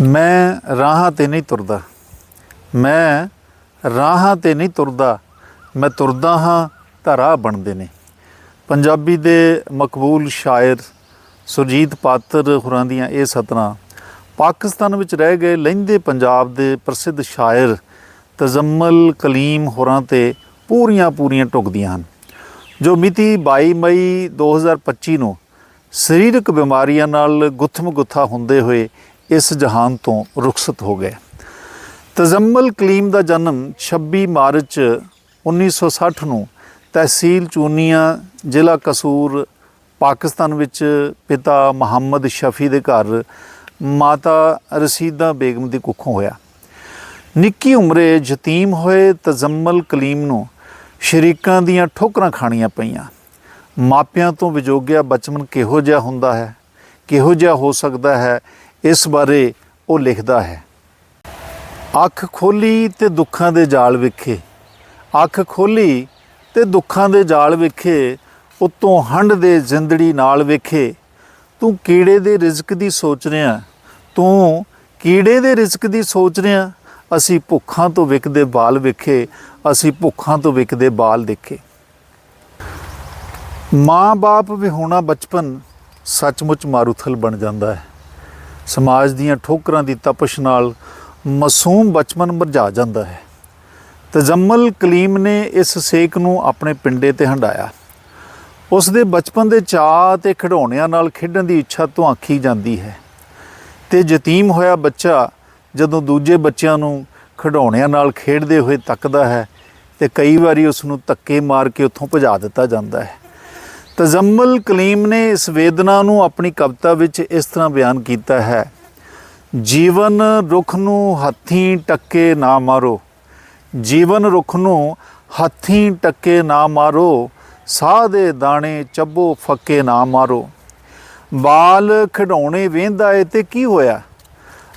ਮੈਂ ਰਾਹਾਂ ਤੇ ਨਹੀਂ ਤੁਰਦਾ। ਮੈਂ ਰਾਹਾਂ ਤੇ ਨਹੀਂ ਤੁਰਦਾ। ਮੈਂ ਤੁਰਦਾ ਹਾਂ, ਤਾਂ ਰਾਹ ਬਣਦੇ ਨੇ। ਪੰਜਾਬੀ ਦੇ ਮਕਬੂਲ ਸ਼ਾਇਰ ਸੁਰਜੀਤ ਪਾਤਰ ਹੋਰਾਂ ਦੀਆਂ ਇਹ ਸਤਰਾਂ, ਪਾਕਿਸਤਾਨ ਵਿੱਚ ਰਹਿ ਗਏ ਲਹਿੰਦੇ ਪੰਜਾਬ ਦੇ ਪ੍ਰਸਿੱਧ ਸ਼ਾਇਰ ਤਜ਼ਮਲ ਕਲੀਮ ਹੋਰਾਂ ਤੇ ਪੂਰੀਆਂ ਪੂਰੀਆਂ ਟੁਕਦੀਆਂ ਹਨ। ਜੋ ਮਿਤੀ 22 ਮਈ 2025 ਨੂੰ ਸਰੀਰਕ ਬਿਮਾਰੀਆਂ ਨਾਲ ਗੁੱਥਮ ਗੁੱਥਾ ਹੁੰਦੇ ਹੋਏ ਇਸ ਜਹਾਨ ਤੋਂ ਰੁਖਸਤ ਹੋ ਗਏ। ਤਜ਼ਮਲ ਕਲੀਮ ਦਾ ਜਨਮ 26 ਮਾਰਚ 1960 ਨੂੰ ਤਹਿਸੀਲ ਚੂਨੀਆ, ਜ਼ਿਲ੍ਹਾ ਕਸੂਰ, ਪਾਕਿਸਤਾਨ ਵਿੱਚ ਪਿਤਾ ਮੁਹੰਮਦ ਸ਼ਫੀ ਦੇ ਘਰ ਮਾਤਾ ਰਸੀਦਾ ਬੇਗਮ ਦੀ ਕੁੱਖੋਂ ਹੋਇਆ। ਨਿੱਕੀ ਉਮਰੇ ਯਤੀਮ ਹੋਏ ਤਜ਼ਮਲ ਕਲੀਮ ਨੂੰ ਸ਼ਰੀਕਾਂ ਦੀਆਂ ਠੋਕਰਾਂ ਖਾਣੀਆਂ ਪਈਆਂ। ਮਾਪਿਆਂ ਤੋਂ ਵਿਜੋਗਿਆ ਬਚਪਨ ਕਿਹੋ ਜਿਹਾ ਹੁੰਦਾ ਹੈ, ਕਿਹੋ ਜਿਹਾ ਹੋ ਸਕਦਾ ਹੈ ਇਸ ਬਾਰੇ ਉਹ ਲਿਖਦਾ ਹੈ। ਅੱਖ ਖੋਲੀ ਤੇ ਦੁੱਖਾਂ ਦੇ ਜਾਲ ਵਿਖੇ। ਅੱਖ ਖੋਲੀ ਤੇ ਦੁੱਖਾਂ ਦੇ ਜਾਲ ਵਿਖੇ, ਉਤੋਂ ਹੰਡ ਦੇ ਜ਼ਿੰਦੜੀ ਨਾਲ ਵੇਖੇ। ਤੂੰ ਕੀੜੇ ਦੇ ਰਿਜ਼ਕ ਦੀ ਸੋਚ ਰਿਹਾ। ਤੂੰ ਕੀੜੇ ਦੇ ਰਿਜ਼ਕ ਦੀ ਸੋਚ ਰਿਹਾ। ਅਸੀਂ ਭੁੱਖਾਂ ਤੋਂ ਵਿਕਦੇ ਬਾਲ ਵੇਖੇ, ਅਸੀਂ ਭੁੱਖਾਂ ਤੋਂ ਵਿਕਦੇ ਬਾਲ ਦੇਖੇ। ਮਾਂ-ਬਾਪ ਵਿਹੋਣਾ ਬਚਪਨ ਸੱਚਮੁੱਚ ਮਾਰੂਥਲ ਬਣ ਜਾਂਦਾ ਹੈ। ਸਮਾਜ ਦੀਆਂ ਠੋਕਰਾਂ ਦੀ ਤਪਸ਼ ਨਾਲ ਮਾਸੂਮ ਬਚਪਨ ਮਰਝਾ ਜਾਂਦਾ ਹੈ। ਤਜਮਲ ਕਲੀਮ ਨੇ ਇਸ ਸੇਕ ਨੂੰ ਆਪਣੇ ਪਿੰਡੇ ਤੇ ਹੰਡਾਇਆ। ਉਸ ਦੇ ਬਚਪਨ ਦੇ ਚਾਅ ਤੇ ਖਿਡੌਣਿਆਂ ਨਾਲ ਖੇਡਣ ਦੀ ਇੱਛਾ ਤੋਂ ਆਖੀ ਜਾਂਦੀ ਹੈ। ਤੇ ਯਤੀਮ ਹੋਇਆ ਬੱਚਾ ਜਦੋਂ ਦੂਜੇ ਬੱਚਿਆਂ ਨੂੰ ਖਿਡੌਣਿਆਂ ਨਾਲ ਖੇਡਦੇ ਹੋਏ ਤੱਕਦਾ ਹੈ ਤੇ ਕਈ ਵਾਰੀ ਉਸ ਨੂੰ ਧੱਕੇ ਮਾਰ ਕੇ ਉੱਥੋਂ ਭਜਾ ਦਿੱਤਾ ਜਾਂਦਾ ਹੈ। ਤਜ਼ਮਲ ਕਲੀਮ ਨੇ ਇਸ ਵੇਦਨਾ ਨੂੰ ਆਪਣੀ ਕਵਿਤਾ ਵਿੱਚ ਇਸ ਤਰ੍ਹਾਂ ਬਿਆਨ ਕੀਤਾ ਹੈ। ਜੀਵਨ ਰੁੱਖ ਨੂੰ ਹੱਥੀਂ ਟੱਕੇ ਨਾ ਮਾਰੋ। ਜੀਵਨ ਰੁੱਖ ਨੂੰ ਹੱਥੀਂ ਟੱਕੇ ਨਾ ਮਾਰੋ। ਸਾਹ ਦੇ ਦਾਣੇ ਚੱਬੋ ਫੱਕੇ ਨਾ ਮਾਰੋ। ਬਾਲ ਖਿਡੌਣੇ ਵੇਂਦਾ ਏ ਤੇ ਕੀ ਹੋਇਆ?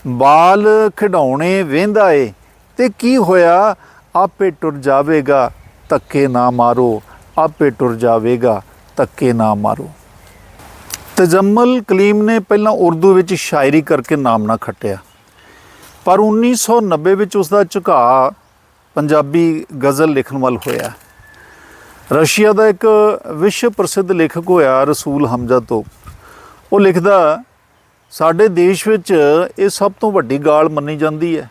ਬਾਲ ਖਿਡੌਣੇ ਵੇਂਦਾ ਏ ਤੇ ਕੀ ਹੋਇਆ? ਆਪੇ ਟੁਰ ਜਾਵੇਗਾ ਧੱਕੇ ਨਾ ਮਾਰੋ, ਆਪੇ ਟੁਰ ਜਾਵੇਗਾ। ਧੱਕੇ ਨਾ ਮਾਰੋ। ਤਜਮਲ ਕਲੀਮ ਨੇ ਪਹਿਲਾਂ ਉਰਦੂ ਵਿੱਚ ਸ਼ਾਇਰੀ ਕਰਕੇ ਨਾਮ ਨਾ ਖੱਟਿਆ। ਪਰ 1990 ਵਿੱਚ ਉਸ ਦਾ ਝੁਕਾਅ ਪੰਜਾਬੀ ਗਜ਼ਲ ਲਿਖਣ ਵੱਲ ਹੋਇਆ। ਰਸ਼ੀਆ ਦਾ ਇੱਕ ਵਿਸ਼ਵ ਪ੍ਰਸਿੱਧ ਲੇਖਕ ਹੋਇਆ ਰਸੂਲ ਹਮਜ਼ਾ ਤੋਂ। ਉਹ ਲਿਖਦਾ, ਸਾਡੇ ਦੇਸ਼ ਵਿੱਚ ਇਹ ਸਭ ਤੋਂ ਵੱਡੀ ਗਾਲ ਮੰਨੀ ਜਾਂਦੀ ਹੈ।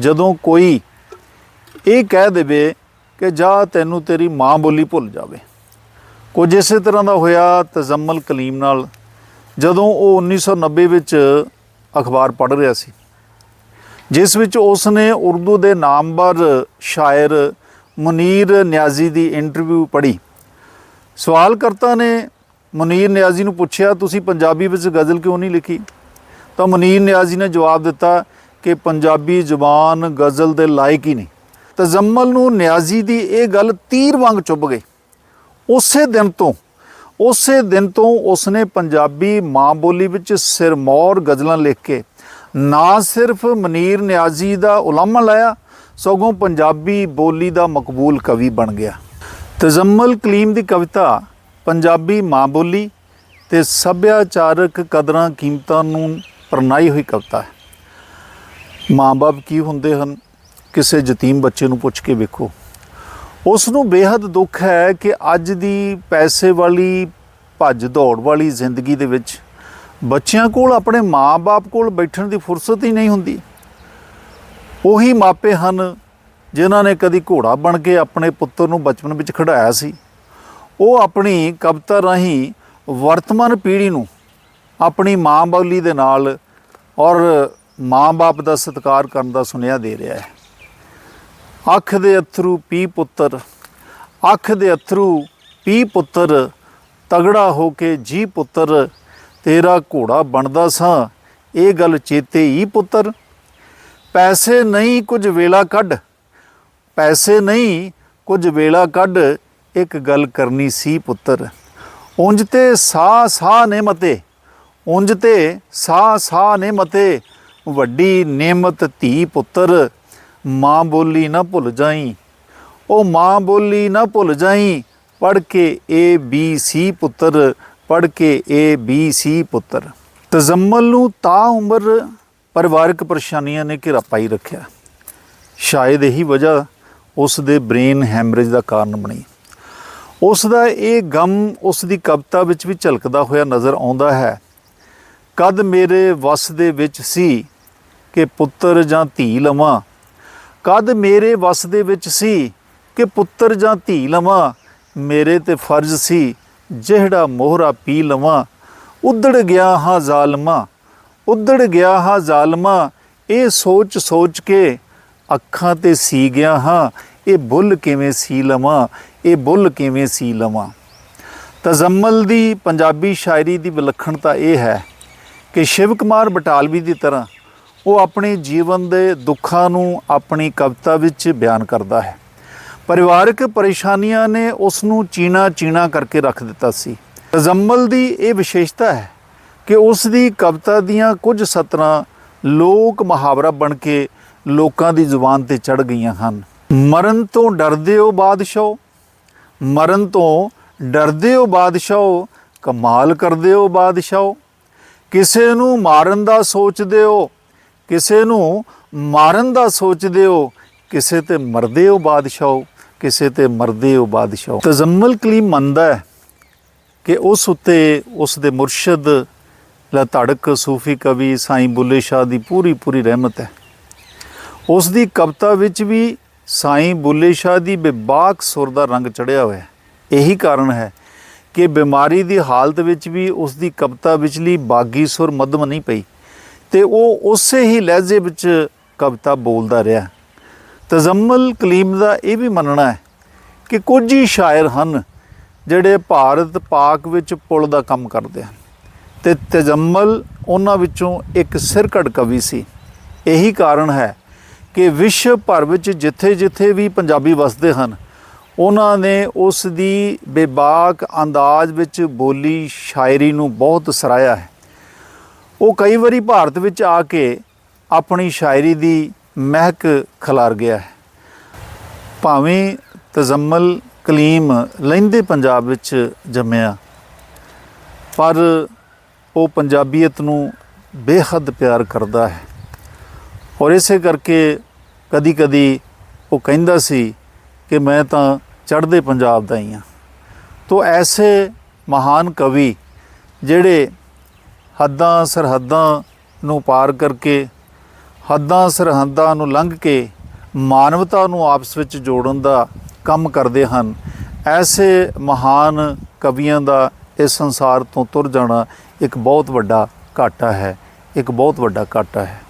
ਜਦੋਂ ਕੋਈ ਇਹ ਕਹਿ ਦੇਵੇ ਕਿ ਜਾ ਤੈਨੂੰ ਤੇਰੀ ਮਾਂ ਬੋਲੀ ਭੁੱਲ ਜਾਵੇ ਕੁਝ ਇਸੇ ਤਰ੍ਹਾਂ ਦਾ ਹੋਇਆ ਤਜ਼ਮਲ ਕਲੀਮ ਨਾਲ, ਜਦੋਂ ਉਹ 1990 ਵਿੱਚ ਅਖਬਾਰ ਪੜ੍ਹ ਰਿਹਾ ਸੀ, ਜਿਸ ਵਿੱਚ ਉਸ ਨੇ ਉਰਦੂ ਦੇ ਨਾਮਵਰ ਸ਼ਾਇਰ ਮੁਨੀਰ ਨਿਆਜ਼ੀ ਦੀ ਇੰਟਰਵਿਊ ਪੜ੍ਹੀ। ਸਵਾਲ ਕਰਤਾ ਨੇ ਮੁਨੀਰ ਨਿਆਜ਼ੀ ਨੂੰ ਪੁੱਛਿਆ, ਤੁਸੀਂ ਪੰਜਾਬੀ ਵਿੱਚ ਗਜ਼ਲ ਕਿਉਂ ਨਹੀਂ ਲਿਖੀ? ਤਾਂ ਮੁਨੀਰ ਨਿਆਜ਼ੀ ਨੇ ਜਵਾਬ ਦਿੱਤਾ ਕਿ ਪੰਜਾਬੀ ਜ਼ੁਬਾਨ ਗਜ਼ਲ ਦੇ ਲਾਇਕ ਹੀ ਨਹੀਂ। ਤਜ਼ਮਲ ਨੂੰ ਨਿਆਜ਼ੀ ਦੀ ਇਹ ਗੱਲ ਤੀਰ ਵਾਂਗ ਚੁੱਭ ਗਈ। ਉਸੇ ਦਿਨ ਤੋਂ, ਉਸੇ ਦਿਨ ਤੋਂ ਉਸਨੇ ਪੰਜਾਬੀ ਮਾਂ ਬੋਲੀ ਵਿੱਚ ਸਿਰਮੌਰ ਗਜ਼ਲਾਂ ਲਿਖ ਕੇ ਨਾ ਸਿਰਫ ਮਨੀਰ ਨਿਆਜ਼ੀ ਦਾ ਉਲਾਮਾ ਲਾਇਆ, ਸਗੋਂ ਪੰਜਾਬੀ ਬੋਲੀ ਦਾ ਮਕਬੂਲ ਕਵੀ ਬਣ ਗਿਆ। ਤਜ਼ਮਲ ਕਲੀਮ ਦੀ ਕਵਿਤਾ, ਪੰਜਾਬੀ ਮਾਂ ਬੋਲੀ ਤੇ ਸੱਭਿਆਚਾਰਕ ਕਦਰਾਂ ਕੀਮਤਾਂ ਨੂੰ ਪਰਨਾਈ ਹੋਈ ਕਵਿਤਾ ਹੈ। ਮਾਂ-ਬਾਪ ਕੀ ਹੁੰਦੇ ਹਨ, ਕਿਸੇ ਯਤੀਮ ਬੱਚੇ ਨੂੰ ਪੁੱਛ ਕੇ ਵੇਖੋ। ਉਸ ਨੂੰ ਬੇहद ਦੁੱਖ ਹੈ ਕਿ ਅੱਜ ਦੀ ਪੈਸੇ ਵਾਲੀ ਭੱਜ ਦੌੜ ਵਾਲੀ ਜ਼ਿੰਦਗੀ ਦੇ ਵਿੱਚ ਬੱਚਿਆਂ ਕੋਲ, ਆਪਣੇ ਮਾਂ-ਬਾਪ ਕੋਲ ਬੈਠਣ ਦੀ ਫੁਰਸਤ ਹੀ ਨਹੀਂ ਹੁੰਦੀ। ਉਹੀ ਮਾਪੇ ਹਨ ਜਿਨ੍ਹਾਂ ਨੇ ਕਦੀ ਘੋੜਾ ਬਣ ਕੇ ਆਪਣੇ ਪੁੱਤਰ ਨੂੰ ਬਚਪਨ ਵਿੱਚ ਖੜਾਇਆ ਸੀ। ਉਹ ਆਪਣੀ ਕਵਿਤਾ ਰਾਹੀਂ ਵਰਤਮਾਨ ਪੀੜ੍ਹੀ ਨੂੰ ਆਪਣੀ ਮਾਂ ਬੋਲੀ ਦੇ ਨਾਲ ਔਰ ਮਾਂ-ਬਾਪ ਦਾ ਸਤਿਕਾਰ ਕਰਨ ਦਾ ਸੁਨੇਹਾ ਦੇ ਰਿਹਾ ਹੈ। ਅੱਖ ਦੇ ਅਥਰੂ ਪੀ ਪੁੱਤਰ, ਅੱਖ ਦੇ ਅਥਰੂ ਪੀ ਪੁੱਤਰ, ਤਗੜਾ ਹੋ ਕੇ ਜੀ ਪੁੱਤਰ, ਤੇਰਾ ਘੋੜਾ ਬਣਦਾ ਸਾਂ, ਇਹ ਗੱਲ ਚੇਤੇ ਹੀ ਪੁੱਤਰ। ਪੈਸੇ ਨਹੀਂ ਕੁਝ ਵੇਲਾ ਕੱਢ, ਪੈਸੇ ਨਹੀਂ ਕੁਝ ਵੇਲਾ ਕੱਢ, ਇੱਕ ਗੱਲ ਕਰਨੀ ਸੀ ਪੁੱਤਰ। ਉਂਝ ਤੇ ਸਾਹ ਸਾਹ ਨੇ ਮਤੇ, ਉਂਝ ਤੇ ਸਾਹ ਸਾਹ ਨੇ ਮਤੇ, ਵੱਡੀ ਨੇਮਤ ਧੀ ਪੁੱਤਰ ਮਾਂ ਬੋਲੀ ਨਾ ਭੁੱਲ ਜਾਈ। ਉਹ ਮਾਂ ਬੋਲੀ ਨਾ ਭੁੱਲ ਜਾਈ। ਪੜ ਕੇ ਏ ਬੀ ਸੀ ਪੁੱਤਰ ਪੜ ਕੇ ਏ ਬੀ ਸੀ ਪੁੱਤਰ। ਤਜ਼ਮਲ ਨੂੰ ਤਾ ਉਮਰ ਪਰਿਵਾਰਕ ਪਰੇਸ਼ਾਨੀਆਂ ਨੇ ਘੇਰਾ ਪਾਈ ਰੱਖਿਆ। ਸ਼ਾਇਦ ਇਹੀ ਵਜ੍ਹਾ ਉਸ ਦੇ ਬ੍ਰੇਨ ਹੈਮਰੇਜ ਦਾ ਕਾਰਨ ਬਣੀ। ਉਸ ਦਾ ਇਹ ਗਮ ਉਸ ਦੀ ਕਵਿਤਾ ਵਿੱਚ ਵੀ ਝਲਕਦਾ ਹੋਇਆ ਨਜ਼ਰ ਆਉਂਦਾ ਹੈ। ਕਦ ਮੇਰੇ ਵਸ ਦੇ ਵਿੱਚ ਸੀ ਕਿ ਪੁੱਤਰ ਜਾਂ ਧੀ ਲਵਾਂ ਕਦ ਮੇਰੇ ਵਸ ਦੇ ਵਿੱਚ ਸੀ ਕਿ ਪੁੱਤਰ ਜਾਂ ਧੀ ਲਵਾਂ? ਮੇਰੇ ਤੇ ਫਰਜ਼ ਸੀ ਜਿਹੜਾ ਮੋਹਰਾ ਪੀ ਲਵਾਂ। ਉਧੜ ਗਿਆ ਹਾਂ ਜ਼ਾਲਮਾ, ਉਧੜ ਗਿਆ ਹਾਂ ਜ਼ਾਲਮਾ। ਇਹ ਸੋਚ ਸੋਚ ਕੇ ਅੱਖਾਂ ਤੇ ਸੀ ਗਿਆ ਹਾਂ, ਇਹ ਬੁੱਲ ਕਿਵੇਂ ਸੀ ਲਵਾਂ? ਇਹ ਬੁੱਲ ਕਿਵੇਂ ਸੀ ਲਵਾਂ? ਤਜ਼ਮਲ ਦੀ ਪੰਜਾਬੀ ਸ਼ਾਇਰੀ ਦੀ ਵਿਲੱਖਣਤਾ ਇਹ ਹੈ ਕਿ ਸ਼ਿਵ ਕੁਮਾਰ ਬਟਾਲਵੀ ਦੀ ਤਰ੍ਹਾਂ ਉਹ ਆਪਣੇ ਜੀਵਨ ਦੇ ਦੁੱਖਾਂ ਨੂੰ ਆਪਣੀ ਕਵਿਤਾ ਵਿੱਚ ਬਿਆਨ ਕਰਦਾ ਹੈ। ਪਰਿਵਾਰਕ ਪਰੇਸ਼ਾਨੀਆਂ ਨੇ ਉਸ ਨੂੰ ਚੀਣਾ ਚੀਣਾ ਕਰਕੇ ਰੱਖ ਦਿੱਤਾ ਸੀ। ਤਜ਼ਮਲ ਦੀ ਇਹ ਵਿਸ਼ੇਸ਼ਤਾ ਹੈ ਕਿ ਉਸ ਦੀ ਕਵਿਤਾ ਦੀਆਂ ਕੁਝ ਸਤਰਾਂ ਲੋਕ ਮੁਹਾਵਰਾ ਬਣ ਕੇ ਲੋਕਾਂ ਦੀ ਜ਼ੁਬਾਨ ਤੇ ਚੜ ਗਈਆਂ ਹਨ। ਮਰਨ ਤੋਂ ਡਰਦੇ ਹੋ ਬਾਦਸ਼ਾਹ, ਮਰਨ ਤੋਂ ਡਰਦੇ ਹੋ ਬਾਦਸ਼ਾਹ, ਕਮਾਲ ਕਰਦੇ ਹੋ ਬਾਦਸ਼ਾਹ। ਕਿਸੇ ਨੂੰ ਮਾਰਨ ਦਾ ਸੋਚਦੇ ਹੋ ਕਿਸੇ ਨੂੰ ਮਾਰਨ ਦਾ ਸੋਚਦੇ ਹੋ, ਕਿਸੇ ਤੇ ਮਰਦੇ ਹੋ ਬਾਦਸ਼ਾਹ, ਕਿਸੇ ਤੇ ਮਰਦੇ ਹੋ ਬਾਦਸ਼ਾਹ। ਤਜ਼ਮਲ ਕਲੀਮ ਮੰਨਦਾ ਹੈ ਕਿ ਉਸ ਉੱਤੇ ਉਸ ਦੇ ਮੁਰਸ਼ਿਦ ਧੜਕ ਸੂਫੀ ਕਵੀ ਸਾਈਂ ਬੁੱਲੇ ਸ਼ਾਹ ਦੀ ਪੂਰੀ ਪੂਰੀ ਰਹਿਮਤ ਹੈ। ਉਸ ਦੀ ਕਵਿਤਾ ਵਿੱਚ ਵੀ ਸਾਈਂ ਬੁੱਲੇ ਸ਼ਾਹ ਦੀ ਬੇਬਾਕ ਸੁਰ ਦਾ ਰੰਗ ਚੜਿਆ ਹੋਇਆ ਹੈ। ਇਹੀ ਕਾਰਨ ਹੈ ਕਿ ਬਿਮਾਰੀ ਦੀ ਹਾਲਤ ਵਿੱਚ ਵੀ ਉਸ ਦੀ ਕਵਿਤਾ ਵਿਚਲੀ ਬਾਗੀ ਸੁਰ ਮੱਧਮ ਨਹੀਂ ਪਈ। ਤੇ ਉਹ ਉਸੇ ਹੀ ਲਹਿਜੇ ਵਿੱਚ ਕਵਿਤਾ ਬੋਲਦਾ ਰਿਹਾ। ਤਜ਼ਮਲ ਕਲੀਮ ਦਾ ਇਹ ਵੀ ਮੰਨਣਾ ਹੈ ਕਿ ਕੁਝ ਹੀ ਸ਼ਾਇਰ ਹਨ ਜਿਹੜੇ ਭਾਰਤ ਪਾਕ ਵਿੱਚ ਪੁਲ ਦਾ ਕੰਮ ਕਰਦੇ ਹਨ ਤੇ ਤਜਮਲ ਉਹਨਾਂ ਵਿੱਚੋਂ ਇੱਕ ਸਿਰਕੜ ਕਵੀ ਸੀ। ਇਹੀ ਕਾਰਨ ਹੈ ਕਿ ਵਿਸ਼ਵ ਭਰ ਵਿੱਚ ਜਿੱਥੇ-ਜਿੱਥੇ ਵੀ ਪੰਜਾਬੀ ਵਸਦੇ ਹਨ, ਉਹਨਾਂ ਨੇ ਉਸ ਦੀ ਬੇਬਾਕ ਅੰਦਾਜ਼ ਵਿੱਚ ਬੋਲੀ ਸ਼ਾਇਰੀ ਨੂੰ ਬਹੁਤ ਸਰਾਇਆ ਹੈ। ਉਹ ਕਈ ਵਾਰੀ ਭਾਰਤ ਵਿੱਚ ਆ ਕੇ ਆਪਣੀ ਸ਼ਾਇਰੀ ਦੀ ਮਹਿਕ ਖਿਲਾਰ ਗਿਆ ਹੈ। ਭਾਵੇਂ ਤਜ਼ਮਲ ਕਲੀਮ ਲਹਿੰਦੇ ਪੰਜਾਬ ਵਿੱਚ ਜੰਮਿਆ, ਪਰ ਉਹ ਪੰਜਾਬੀਅਤ ਨੂੰ ਬੇਹੱਦ ਪਿਆਰ ਕਰਦਾ ਹੈ। ਔਰ ਇਸੇ ਕਰਕੇ ਕਦੀ-ਕਦੀ ਉਹ ਕਹਿੰਦਾ ਸੀ ਕਿ ਮੈਂ ਤਾਂ ਚੜ੍ਹਦੇ ਪੰਜਾਬ ਦਾ ਹੀ ਹਾਂ। ਤੋ ਐਸੇ ਮਹਾਨ ਕਵੀ ਜਿਹੜੇ ਹੱਦਾਂ ਸਰਹੱਦਾਂ ਨੂੰ ਪਾਰ ਕਰਕੇ, ਹੱਦਾਂ ਸਰਹੱਦਾਂ ਨੂੰ ਲੰਘ ਕੇ ਮਾਨਵਤਾ ਨੂੰ ਆਪਸ ਵਿੱਚ ਜੋੜਨ ਦਾ ਕੰਮ ਕਰਦੇ ਹਨ। ਐਸੇ ਮਹਾਨ ਕਵੀਆਂ ਦਾ ਇਸ ਸੰਸਾਰ ਤੋਂ ਤੁਰ ਜਾਣਾ ਇੱਕ ਬਹੁਤ ਵੱਡਾ ਘਾਟਾ ਹੈ, ਇੱਕ ਬਹੁਤ ਵੱਡਾ ਘਾਟਾ ਹੈ।